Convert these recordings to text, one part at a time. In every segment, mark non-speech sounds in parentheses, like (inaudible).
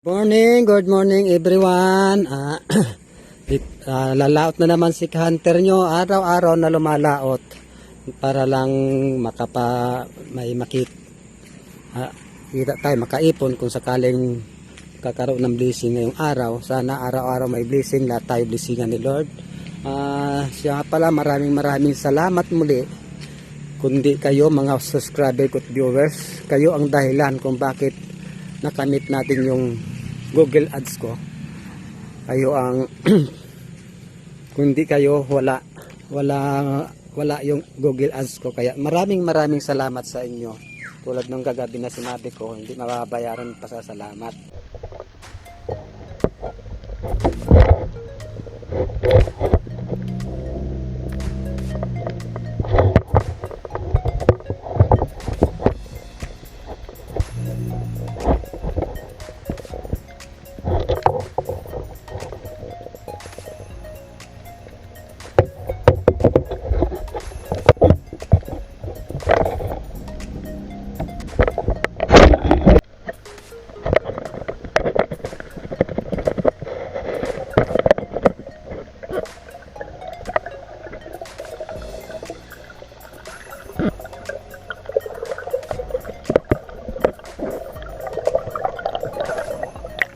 Morning, good morning everyone. Ah, (clears throat) it- ah, lalaot na naman si hunter nyo araw-araw na lumalaot para lang makapa may makit ah, kita tayo makaipon kung sakaling kakaroon ng blessing ngayong araw. Sana araw-araw may blessing, lahat tayo blessingan ni Lord. Ah, siya pala maraming maraming salamat muli kundi kayo mga subscriber ko viewers, kayo ang dahilan kung bakit nakamit natin yung Google Ads ko. Kayo ang (clears throat) kundi kayo wala wala wala yung Google Ads ko kaya maraming maraming salamat sa inyo. Tulad ng kagabi na sinabi ko, hindi mababayaran pa sa salamat.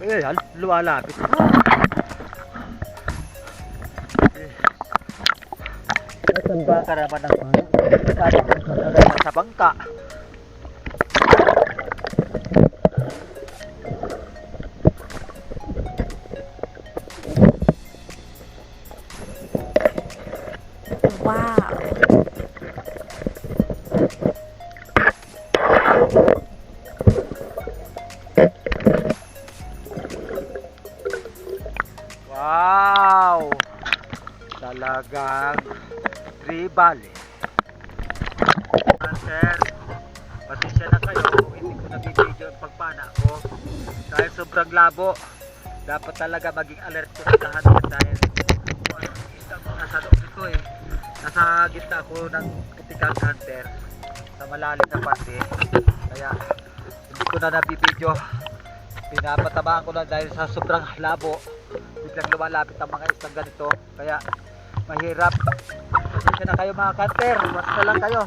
Eh, lumalapit. Saan ba karapan ng sa bangka? Wow. Tribal eh. Sir, pasensya na kayo hindi ko nabibidyo ang pagpana ko. Dahil sobrang labo, dapat talaga maging alert ko sa lahat dahil isang nasa loob nito eh. Nasa gitna ako ng critical hunter sa malalim na parte. Kaya hindi ko na nabibidyo. Pinapatamaan ko na dahil sa sobrang labo biglang lumalapit ang mga isang ganito kaya mahirap pasensya na kayo mga kanter basta lang kayo.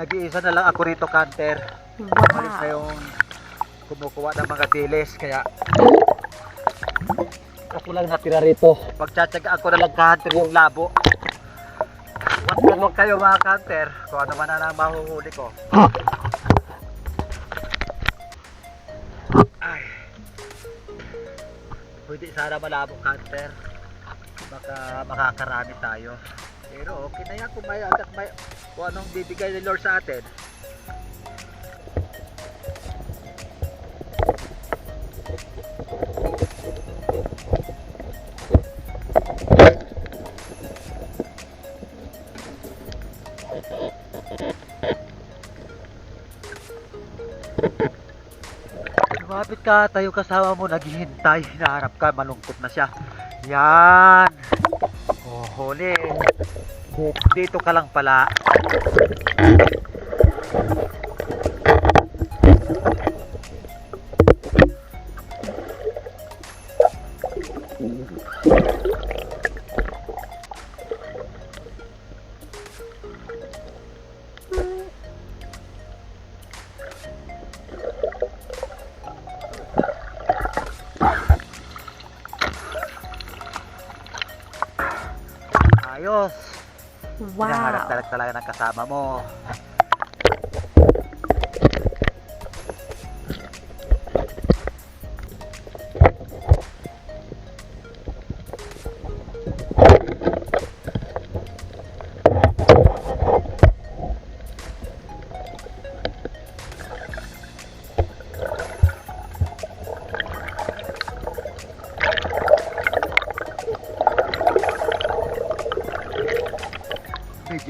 Nag-iisa na lang ako rito kanter Malis na yung kumukuha ng mga dilis kaya ako lang natira rito. Pagtsatsagaan ko na lang ka-hunter yung labo. Huwag huwag kayo mga hunter kung ano man ang mahuhuli ko. Ay. Pwede sana malabo hunter baka makakarami tayo. Pero okay na yan kung may may kung anong bibigay ni Lord sa atin Ka, tayo kasama mo, naghihintay, hinaharap ka, malungkot na siya. Yan. Oh, huli. Dito ka lang pala. Ayos. Hinaharap Wow. talaga talaga ng kasama mo.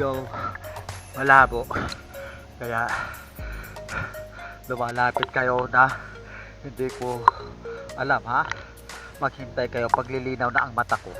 Medyo malabo. Kaya lumalapit kayo na hindi ko alam ha. Maghintay kayo paglilinaw na ang mata ko.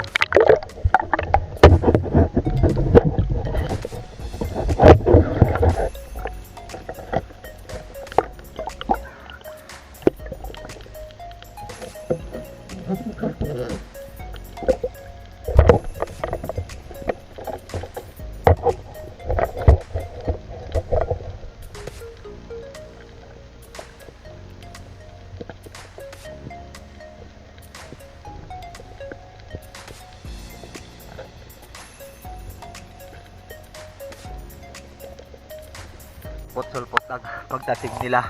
Putsul-put ang pagdating nila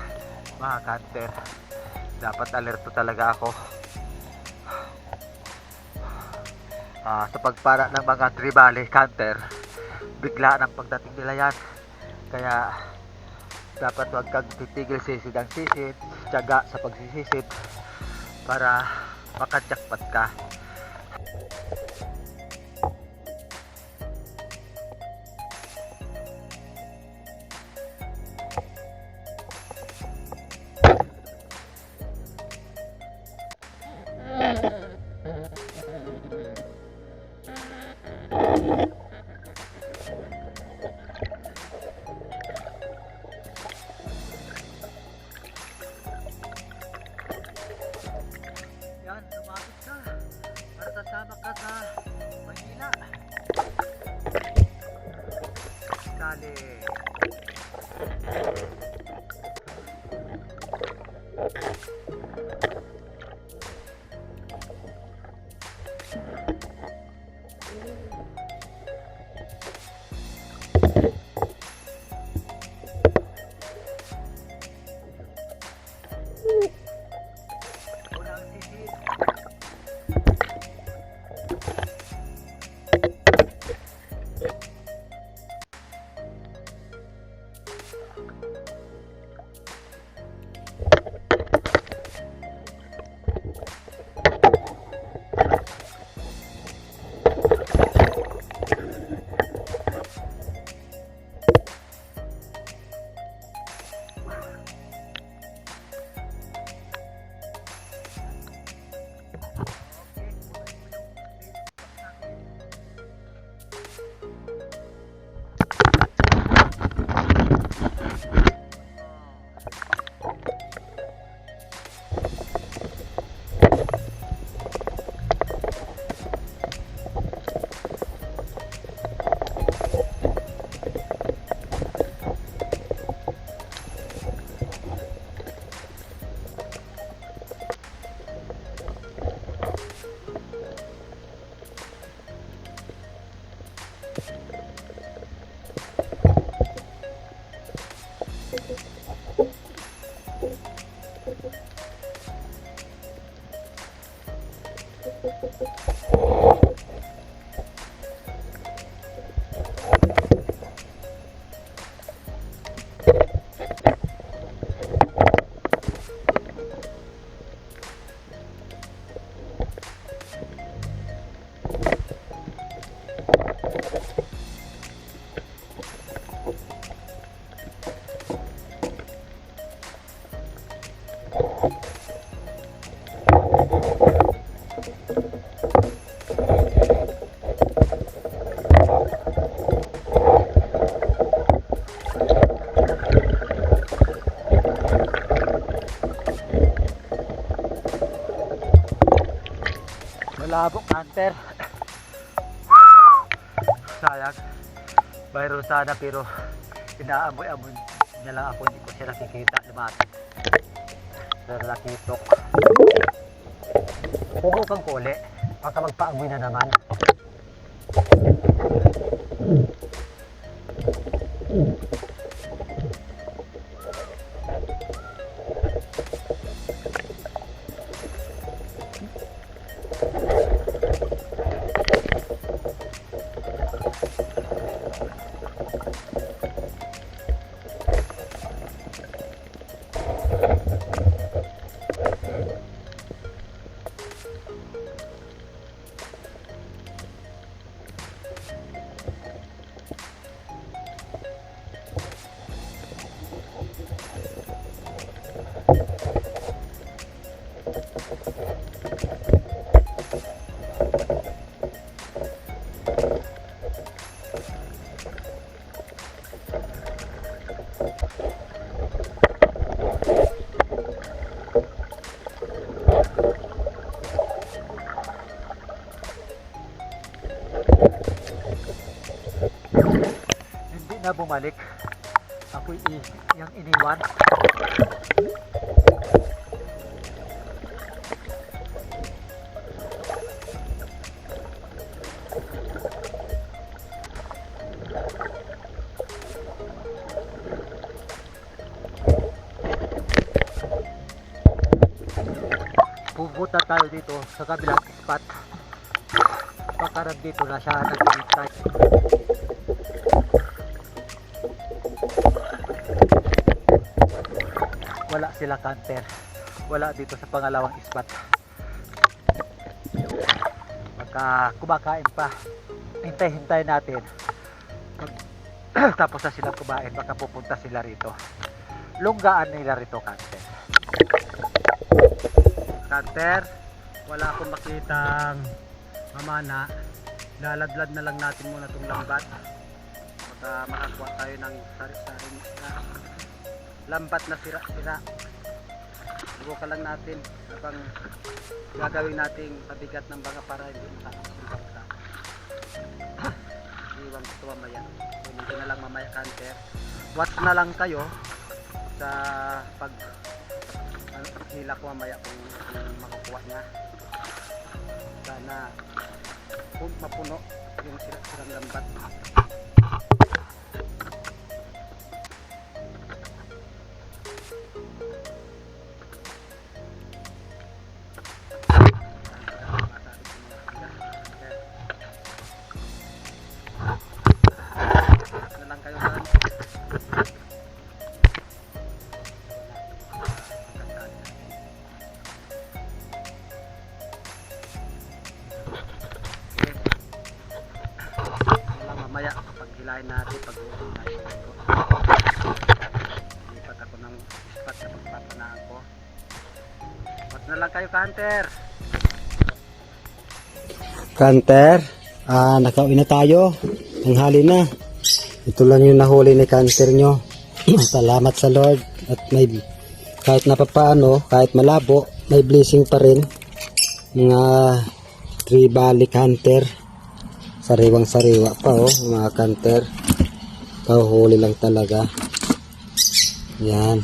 mga kanter. Dapat alerto talaga ako. Ah, sa pagpara ng mga tribale canter, bigla ang pagdating nila yan. Kaya dapat wag kang titigil sisid ang sisid, tiyaga sa pagsisisid para makajakpat ka. Yan, lumapit ka. Para kasama ka sa Manila. Dali. Unang you Malabo canter. Sayang. Mayroon sana pero inaamoy-amoy na lang ako. Hindi ko siya nakikita. Lumatik. Pero nakitok. Pugo kang kuli. Baka magpaamoy na naman. na bumalik. Ako'y yung iniwan. Dito sa kabilang spot. Pagkarag dito na siya nag-hintay. Wala sila canter. Wala dito sa pangalawang spot. Pagka kumakain pa, hintay-hintay natin. Pag (clears throat) tapos na sila kumain, baka pupunta sila rito. Lunggaan nila rito, canter. Canter, wala akong makitang mamana. Laladlad na lang natin muna itong lambat. Baka makakuha tayo ng sari-sari na lambat na sira-sira. Subukan lang natin habang gagawin nating pabigat ng banga para hindi bangka. (coughs) Iwan ko ito mamaya. Hindi na lang mamaya canter. Watch na lang kayo sa pag ano, nila ko mamaya kung anong makukuha niya. Kung mapuno yung sira-sirang lambat. Kapag hilahin natin pag uwi tayo dito. Lipat ako ng spot na pagpapanaan ko. Wat na lang kayo, Hunter. Kanter, ah, nakauwi na tayo. Ang hali na. Ito lang yung nahuli ni Kanter nyo. (clears throat) Salamat sa Lord. At may, kahit na papaano, kahit malabo, may blessing pa rin. Mga tribalik hunter. Sariwang sariwa pa oh, mga kanter. Kahuhuli lang talaga. Yan.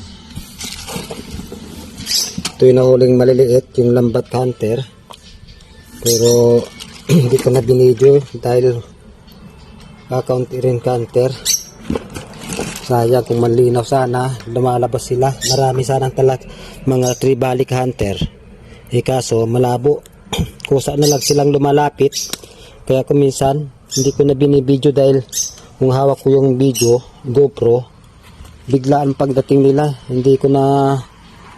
Ito yung nahuling maliliit, yung lambat hunter. Pero (clears throat) hindi ko na binidyo dahil kakaunti rin counter. Sayang kung malinaw sana, lumalabas sila. Marami sanang talag mga tribalik hunter. Eh kaso malabo. (clears throat) Kusa na lang silang lumalapit. Kaya kung minsan hindi ko na binibidyo dahil kung hawak ko yung video, GoPro, biglaan pagdating nila. Hindi ko na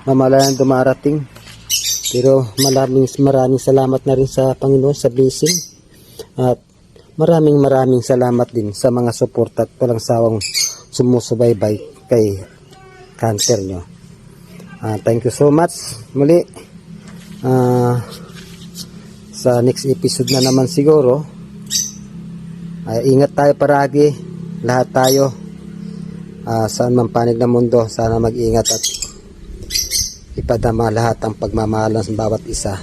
mamalayan dumarating. Pero maraming maraming salamat na rin sa Panginoon sa blessing. At maraming maraming salamat din sa mga support at walang sawang sumusubaybay kay cancer nyo. Ah, thank you so much muli. Ah, sa next episode na naman siguro ay ingat tayo paragi. Lahat tayo Ah, saan man panig ng mundo sana mag-ingat at ipadama lahat ang pagmamahalan sa bawat isa